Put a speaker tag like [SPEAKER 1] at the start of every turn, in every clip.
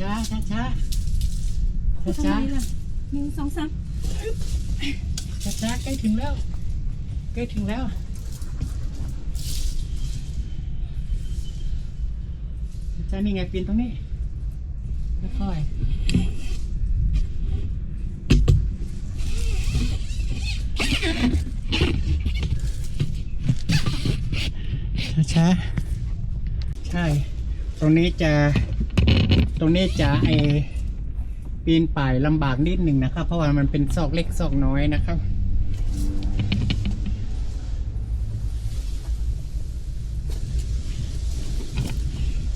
[SPEAKER 1] ช้าช้าช้า
[SPEAKER 2] ทำ
[SPEAKER 1] ช้า
[SPEAKER 2] ไมล่ะหนึ่งสองสาม
[SPEAKER 1] ช้าช้าใกล้ถึงแล้ว ใกล้ถึงแล้วช้านี่ไงปีนตรงนี้ค่อยช้าช้าๆใช่ ตรงนี้จะต รงนี้จะไอปีนป่ายลำบากนิดหนึ่งนะครับ เพราะว่ามันเป็นซอกเล็กซอกน้อยนะครับ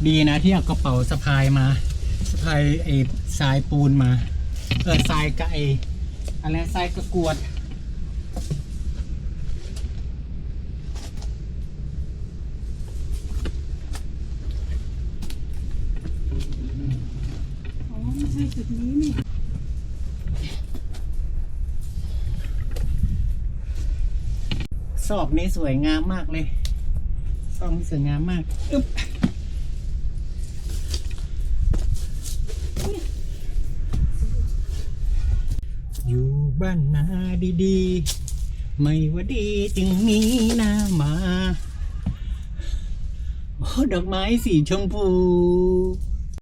[SPEAKER 1] ดีนะที่เอากระเป๋าสะพายมาสะพายไอ้ทรายปูนมาเออทรายกับไอ้อะไรทรายกระกวด
[SPEAKER 2] ใช่จุดนี้นี่
[SPEAKER 1] ซอกนี้สวยงามมากเลยซอกนี้สวยงามมากอึ๊บอยู่บ้านนาดีๆ ไม่ว่าดีจึงมีหน้ามา โอ้ ดอกไม้สีชมพู